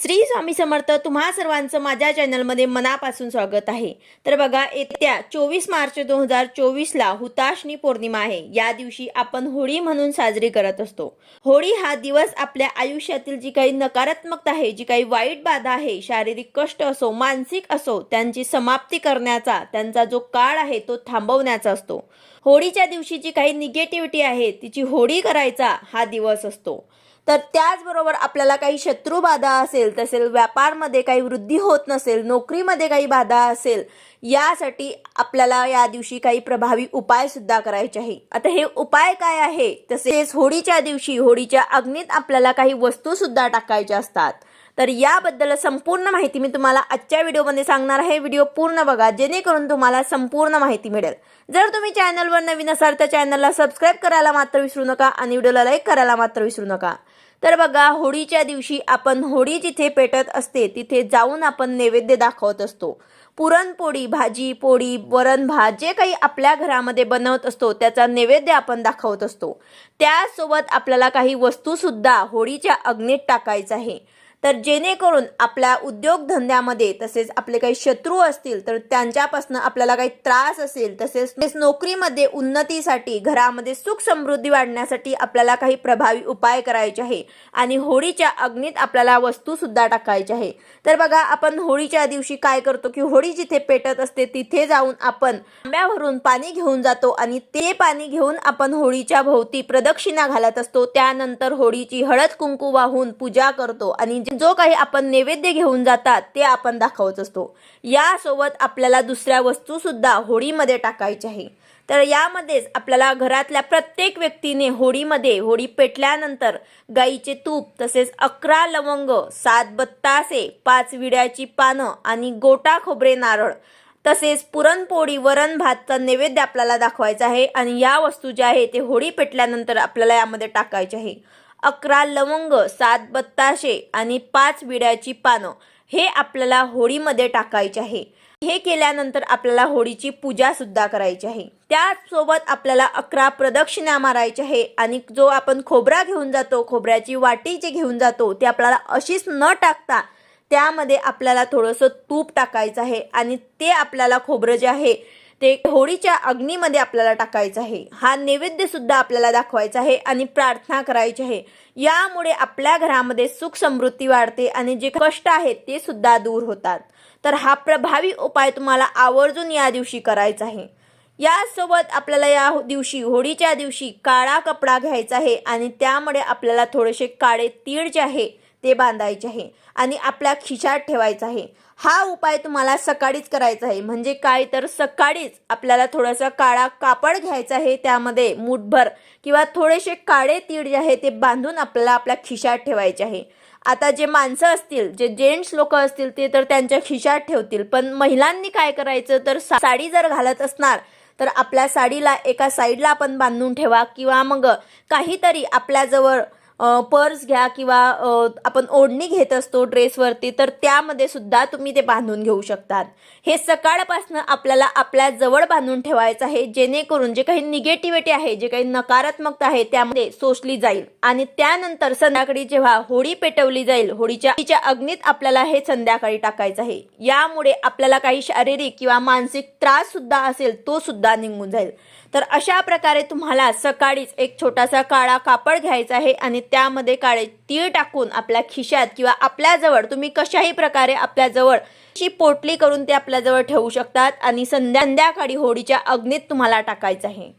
श्री स्वामी समर्थ तुम्हा सर्वांचं माझ्या चॅनलमध्ये मनापासून स्वागत आहे. तर बघा येत्या चोवीस मार्च दोन हजार चोवीसला हुताशनी पौर्णिमा आहे. या दिवशी आपण होळी म्हणून साजरी करत असतो. होळी हा दिवस आपल्या आयुष्यातील जी काही नकारात्मकता आहे जी काही वाईट बाधा आहे शारीरिक कष्ट असो मानसिक असो त्यांची समाप्ती करण्याचा त्यांचा जो काळ आहे तो थांबवण्याचा असतो. होळीच्या दिवशी जी काही निगेटिव्हिटी आहे तिची होळी करायचा हा दिवस असतो. तर त्याचबरोबर आपल्याला काही शत्रू बाधा असेल तसेल व्यापारमध्ये काही वृद्धी होत नसेल नोकरीमध्ये काही बाधा असेल यासाठी आपल्याला या दिवशी काही प्रभावी उपाय सुद्धा करायचे आहे. आता हे उपाय काय आहे? तसेच होळीच्या दिवशी होळीच्या अग्नीत आपल्याला काही वस्तू सुद्धा टाकायच्या असतात. तर याबद्दल संपूर्ण माहिती मी तुम्हाला आजच्या व्हिडिओमध्ये सांगणार आहे. व्हिडिओ पूर्ण बघा जेणेकरून तुम्हाला संपूर्ण माहिती मिळेल. जर तुम्ही चॅनलवर नवीन असाल तर चॅनलला सबस्क्राईब करायला मात्र विसरू नका आणि व्हिडिओला लाईक करायला मात्र विसरू नका. तर बघा होळीच्या दिवशी आपण होळी जिथे पेटत असते तिथे जाऊन आपण नैवेद्य दाखवत असतो. पुरणपोळी भाजी पोळी वरण भात जे काही आपल्या घरामध्ये बनवत असतो त्याचा नैवेद्य आपण दाखवत असतो. त्यासोबत आपल्याला काही वस्तूसुद्धा होळीच्या अग्नीत टाकायचं आहे. तर जेणेकरून आपल्या उद्योगधंद्यामध्ये तसेच आपले काही शत्रू असतील तर त्यांच्यापासून आपल्याला काही त्रास असेल तसेच तसेच नोकरीमध्ये उन्नतीसाठी घरामध्ये सुख समृद्धी वाढण्यासाठी आपल्याला काही प्रभावी उपाय करायचे आहे. आणि होळीच्या अग्नीत आपल्याला वस्तू सुद्धा टाकायच्या आहे. तर बघा आपण होळीच्या दिवशी काय करतो की होळी जिथे पेटत असते तिथे जाऊन आपण आंब्यावरून पाणी घेऊन जातो आणि ते पाणी घेऊन आपण होळीच्या भोवती प्रदक्षिणा घालत असतो. त्यानंतर होळीची हळद कुंकू वाहून पूजा करतो आणि जो काही आपण नैवेद्य घेऊन जातात ते आपण दाखवत असतो. यासोबत आपल्याला दुसऱ्या वस्तू सुद्धा होळीमध्ये टाकायच्या आहे. तर यामध्येच आपल्याला घरातल्या प्रत्येक व्यक्तीने होळीमध्ये होळी पेटल्यानंतर गाईचे तूप तसेच अकरा लवंग सात बत्तासे पाच विड्याची पानं आणि गोटा खोबरे नारळ तसेच पुरणपोळी वरण भातचा नैवेद्य आपल्याला दाखवायचा आहे. आणि या वस्तू ज्या आहे ते होळी पेटल्यानंतर आपल्याला यामध्ये टाकायचे आहे. अकरा लवंग सात बत्ताशे आणि पाच विड्याची पानं हे आपल्याला होळीमध्ये टाकायचे आहे. हे केल्यानंतर आपल्याला होळीची पूजा सुद्धा करायची आहे. त्याचसोबत आपल्याला अकरा प्रदक्षिणा मारायच्या आहे आणि जो आपण खोबरा घेऊन जातो खोबऱ्याची वाटी जे घेऊन जातो ते आपल्याला अशीच न टाकता त्यामध्ये आपल्याला थोडंसं तूप टाकायचं आहे आणि ते आपल्याला खोबरं जे आहे ते होळीच्या अग्नीमध्ये आपल्याला टाकायचं आहे. हा नैवेद्य सुद्धा आपल्याला दाखवायचा आहे आणि प्रार्थना करायची आहे. यामुळे आपल्या घरामध्ये सुख समृद्धी वाढते आणि जे कष्ट आहेत ते सुद्धा दूर होतात. तर हा प्रभावी उपाय तुम्हाला आवर्जून या दिवशी करायचा आहे. यासोबत आपल्याला या दिवशी होळीच्या दिवशी काळा कपडा घ्यायचा आहे आणि त्यामुळे आपल्याला थोडेसे काळे तीळ जे आहे ते बांधायचे आहे आणि आपल्या खिशात ठेवायचा आहे. हा उपाय तुम्हाला सकाळीच करायचा आहे. म्हणजे काय? तर सकाळीच आपल्याला थोडासा काळा कापड घ्यायचा आहे. त्यामध्ये मूठभर किंवा थोडेसे काळे तीळ जे आहे ते बांधून आपल्याला आपल्या खिशात ठेवायचे आहे. आता जे माणसं असतील जे जेंट्स लोक असतील ते तर त्यांच्या खिशात ठेवतील. पण महिलांनी काय करायचं? तर साडी जर घालत असणार तर आपल्या साडीला एका साईडला आपण बांधून ठेवा. किंवा मग काहीतरी आपल्याजवळ पर्स घ्या किंवा आपण ओढणी घेत असतो ड्रेसवरती तर त्यामध्ये सुद्धा तुम्ही ते बांधून घेऊ शकतात. हे सकाळपासून आपल्याला आपल्या जवळ बांधून ठेवायचं आहे जेणेकरून जे काही निगेटिव्हिटी आहे जे काही नकारात्मकता आहे त्यामध्ये सोसली जाईल. आणि त्यानंतर संध्याकाळी जेव्हा होळी पेटवली जाईल होळीच्या होळीच्या अग्नीत आपल्याला हे संध्याकाळी टाकायचं आहे. यामुळे आपल्याला काही शारीरिक किंवा मानसिक त्रास सुद्धा असेल तो सुद्धा निघून जाईल. तर अशा प्रकारे तुम्हाला सकाळीच एक छोटासा काळा कापड घ्यायचा आहे आणि त्यामध्ये काळे तीळ टाकून आपल्या खिशात किंवा आपल्याजवळ तुम्ही कशाही प्रकारे आपल्याजवळ ची पोटली करून ते आपल्याजवळ ठेवू शकतात आणि संध्या संध्याकाळी होडीच्या अग्नीत तुम्हाला टाकायचं आहे.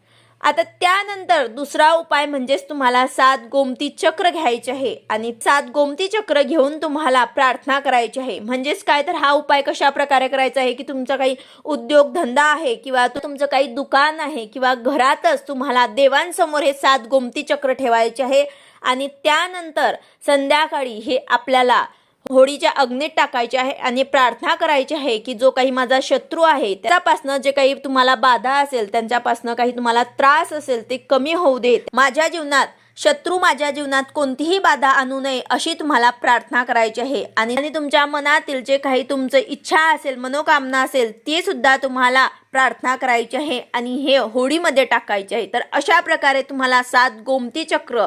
आता त्यानंतर दुसरा उपाय म्हणजेच तुम्हाला सात गोमती चक्र घ्यायचे आहे आणि सात गोमती चक्र घेऊन तुम्हाला प्रार्थना करायची आहे. म्हणजेच काय? तर हा उपाय कशा प्रकारे करायचा आहे की तुमचा काही उद्योगधंदा आहे किंवा तुमचं काही दुकान आहे किंवा घरातच तुम्हाला देवांसमोर हे सात गोमती चक्र ठेवायचे आहे. आणि त्यानंतर संध्याकाळी हे आपल्याला होळीच्या अग्नीत टाकायचे आहे आणि प्रार्थना करायची आहे की जो काही माझा शत्रू आहे त्यापासनं जे काही तुम्हाला बाधा असेल त्यांच्यापासनं काही तुम्हाला त्रास असेल ते कमी होऊ देत माझ्या जीवनात शत्रू माझ्या जीवनात कोणतीही बाधा आणू नये अशी तुम्हाला प्रार्थना करायची आहे. आणि आणि तुमच्या मनातील जे काही तुमचं इच्छा असेल मनोकामना असेल ती सुद्धा तुम्हाला प्रार्थना करायची आहे आणि हे होळीमध्ये टाकायचे आहे. तर अशा प्रकारे तुम्हाला सात गोमती चक्र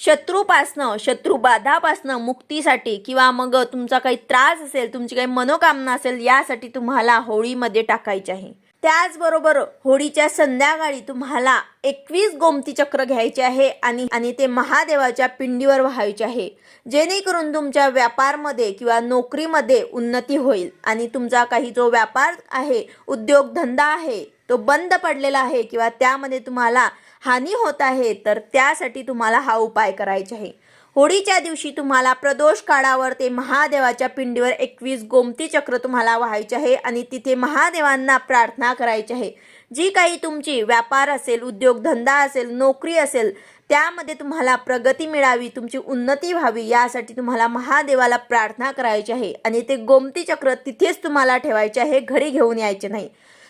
शत्रूपासनं शत्रुबाधापासनं मुक्तीसाठी किंवा मग तुमचा काही त्रास असेल तुमची काही मनोकामना असेल यासाठी तुम्हाला होळीमध्ये टाकायची आहे. त्याचबरोबर होळीच्या संध्याकाळी तुम्हाला एकवीस गोमती चक्र घ्यायचे आहे आणि आणि ते महादेवाच्या पिंडीवर व्हायचे आहे. जेणेकरून तुमच्या व्यापारमध्ये किंवा नोकरीमध्ये उन्नती होईल आणि तुमचा काही जो व्यापार आहे उद्योगधंदा आहे तो बंद पडलेला आहे किंवा त्यामध्ये तुम्हाला हानी होत आहे तर त्यासाठी तुम्हाला हा उपाय करायचा आहे. होळीच्या दिवशी तुम्हाला प्रदोष काळावर ते महादेवाच्या पिंडीवर एकवीस गोमती चक्र तुम्हाला व्हायचे आहे आणि तिथे महादेवांना प्रार्थना करायची आहे. जी काही तुमची व्यापार असेल उद्योगधंदा असेल नोकरी असेल त्यामध्ये तुम्हाला प्रगती मिळावी तुमची उन्नती व्हावी यासाठी तुम्हाला महादेवाला प्रार्थना करायची आहे. आणि ते गोमती चक्र तिथेच तुम्हाला ठेवायचे आहे घरी घेऊन यायचे नाही.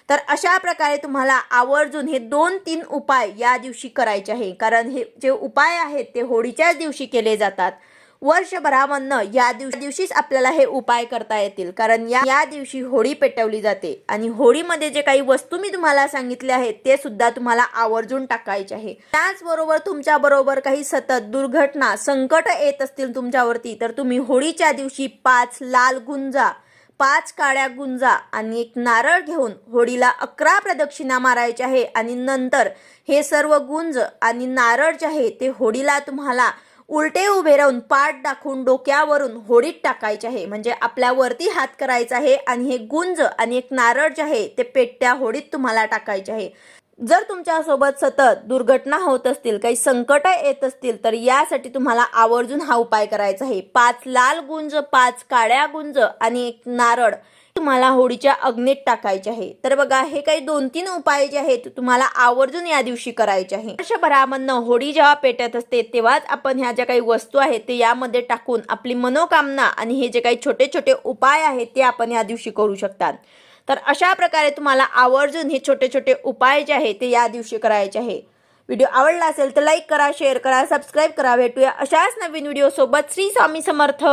तर अशा प्रकारे तुम्हाला आवर्जून हे दोन तीन उपाय या दिवशी करायचे आहे. कारण हे जे उपाय आहेत ते होळीच्याच दिवशी केले जातात. वर्षभरामधनं या दिवशी दिवशीच आपल्याला हे उपाय करता येतील. कारण या या दिवशी होळी पेटवली जाते. आणि होळीमध्ये जे काही वस्तू मी तुम्हाला सांगितले आहेत ते सुद्धा तुम्हाला आवर्जून टाकायचे आहे. त्याचबरोबर तुमच्या बरोबर काही सतत दुर्घटना संकट येत असतील तुमच्यावरती तर तुम्ही होळीच्या दिवशी पाच लाल गुंजा पाच काळ्या गुंजा आणि एक नारळ घेऊन होडीला अकरा प्रदक्षिणा मारायचे आहे आणि नंतर हे सर्व गुंज आणि नारळ जे आहे ते होडीला तुम्हाला उलटे उभे राहून पाठ दाखवून डोक्यावरून होडीत टाकायचे आहे. म्हणजे आपल्या वरती हात करायचा आहे आणि हे गुंज आणि एक नारळ जे आहे ते पेटत्या होडीत तुम्हाला टाकायचे आहे. जर तुमच्यासोबत सतत दुर्घटना होत असतील काही संकट येत असतील तर यासाठी तुम्हाला आवर्जून हा उपाय करायचा आहे. पाच लाल गुंज पाच काळ्या गुंज आणि एक नारळ तुम्हाला होळीच्या अग्नीत टाकायचे आहे. तर बघा हे काही दोन तीन उपाय जे आहेत तुम्हाला आवर्जून या दिवशी करायचे आहे. वर्षभरामधनं होळी जेव्हा पेटत असते तेव्हाच आपण ह्या ज्या काही वस्तू आहेत ते यामध्ये टाकून आपली मनोकामना आणि हे जे काही छोटे छोटे उपाय आहेत ते आपण या दिवशी करू शकतात. तर अशा प्रकारे तुम्हाला आवर्जून हे छोटे छोटे उपाय जे आहे ते या दिवशी करायचे आहे. व्हिडिओ आवडला असेल तर लाईक करा शेअर करा सबस्क्राईब करा. भेटूया अशाच नवीन व्हिडिओसोबत. श्री स्वामी समर्थ.